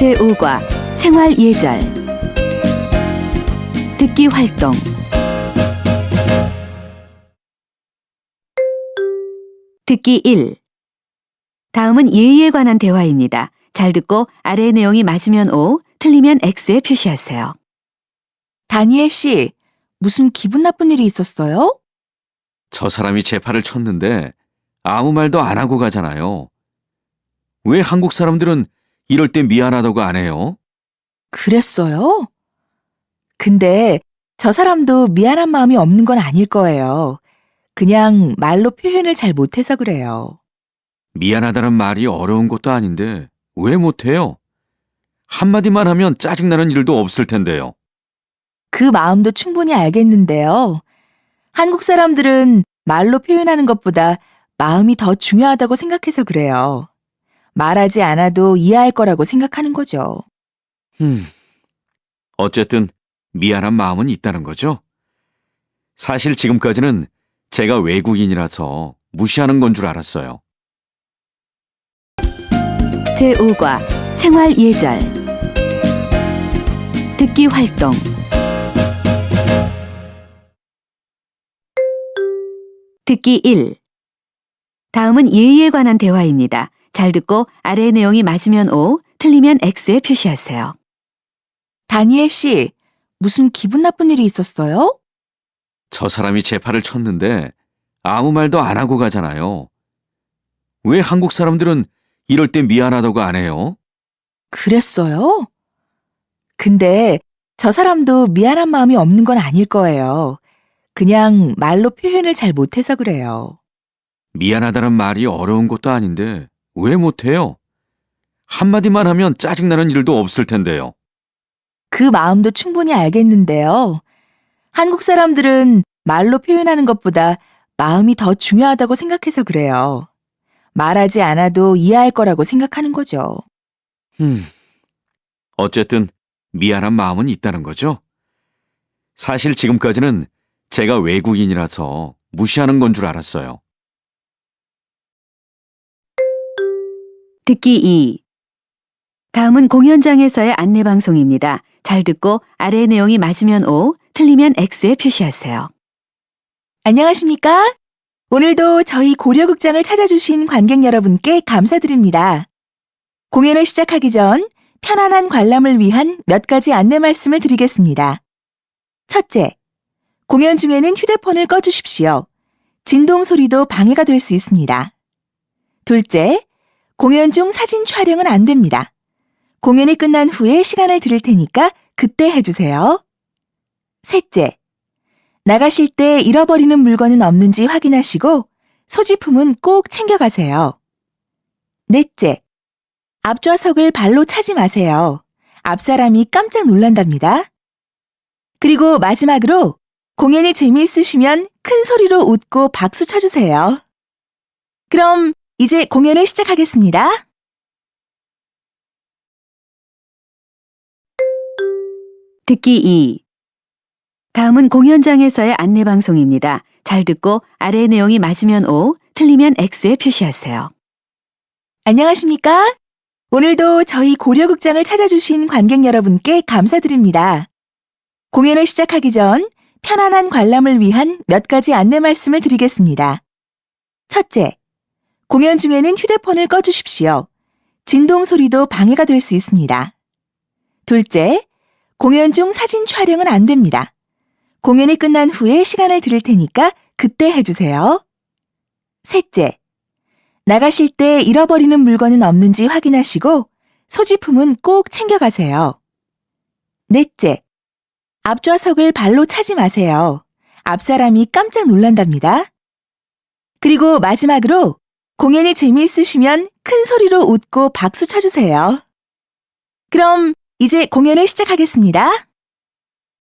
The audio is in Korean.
제5과 생활 예절 듣기 활동 듣기 1 다음은 예의에 관한 대화입니다. 잘 듣고 아래 내용이 맞으면 O, 틀리면 X에 표시하세요. 다니엘 씨, 무슨 기분 나쁜 일이 있었어요? 저 사람이 제 팔을 쳤는데 아무 말도 안 하고 가잖아요. 왜 한국 사람들은 이럴 때 미안하다고 안 해요? 그랬어요? 근데 저 사람도 미안한 마음이 없는 건 아닐 거예요. 그냥 말로 표현을 잘 못해서 그래요. 미안하다는 말이 어려운 것도 아닌데 왜 못해요? 한마디만 하면 짜증나는 일도 없을 텐데요. 그 마음도 충분히 알겠는데요. 한국 사람들은 말로 표현하는 것보다 마음이 더 중요하다고 생각해서 그래요. 말하지 않아도 이해할 거라고 생각하는 거죠. 음. 어쨌든 미안한 마음은 있다는 거죠? 사실 지금까지는 제가 외국인이라서 무시하는 건 줄 알았어요. 제5과 생활 예절 듣기 활동 듣기 1 다음은 예의에 관한 대화입니다. 잘 듣고 아래 내용이 맞으면 O, 틀리면 X에 표시하세요. 다니엘 씨, 무슨 기분 나쁜 일이 있었어요? 저 사람이 제 팔을 쳤는데 아무 말도 안 하고 가잖아요. 왜 한국 사람들은 이럴 때 미안하다고 안 해요? 그랬어요? 근데 저 사람도 미안한 마음이 없는 건 아닐 거예요. 그냥 말로 표현을 잘 못해서 그래요. 미안하다는 말이 어려운 것도 아닌데 왜 못해요? 한마디만 하면 짜증나는 일도 없을 텐데요. 그 마음도 충분히 알겠는데요. 한국 사람들은 말로 표현하는 것보다 마음이 더 중요하다고 생각해서 그래요. 말하지 않아도 이해할 거라고 생각하는 거죠. 음. 어쨌든 미안한 마음은 있다는 거죠? 사실 지금까지는 제가 외국인이라서 무시하는 건 줄 알았어요. 듣기 2 다음은 공연장에서의 안내 방송입니다. 잘 듣고 아래 내용이 맞으면 O, 틀리면 X에 표시하세요. 안녕하십니까? 오늘도 저희 고려극장을 찾아주신 관객 여러분께 감사드립니다. 공연을 시작하기 전 편안한 관람을 위한 몇 가지 안내 말씀을 드리겠습니다. 첫째, 공연 중에는 휴대폰을 꺼주십시오. 진동 소리도 방해가 될 수 있습니다. 둘째, 공연 중 사진 촬영은 안 됩니다. 공연이 끝난 후에 시간을 드릴 테니까 그때 해주세요. 셋째, 나가실 때 잃어버리는 물건은 없는지 확인하시고 소지품은 꼭 챙겨가세요. 넷째, 앞좌석을 발로 차지 마세요. 앞사람이 깜짝 놀란답니다. 그리고 마지막으로 공연이 재미있으시면 큰 소리로 웃고 박수 쳐주세요. 그럼 이제 공연을 시작하겠습니다. 듣기 2 다음은 공연장에서의 안내 방송입니다. 잘 듣고 아래 내용이 맞으면 O, 틀리면 X에 표시하세요. 안녕하십니까? 오늘도 저희 고려극장을 찾아주신 관객 여러분께 감사드립니다. 공연을 시작하기 전 편안한 관람을 위한 몇 가지 안내 말씀을 드리겠습니다. 첫째, 공연 중에는 휴대폰을 꺼주십시오. 진동 소리도 방해가 될 수 있습니다. 둘째, 공연 중 사진 촬영은 안 됩니다. 공연이 끝난 후에 시간을 드릴 테니까 그때 해주세요. 셋째, 나가실 때 잃어버리는 물건은 없는지 확인하시고 소지품은 꼭 챙겨가세요. 넷째, 앞좌석을 발로 차지 마세요. 앞사람이 깜짝 놀란답니다. 그리고 마지막으로 공연이 재미있으시면 큰 소리로 웃고 박수 쳐주세요. 그럼 이제 공연을 시작하겠습니다.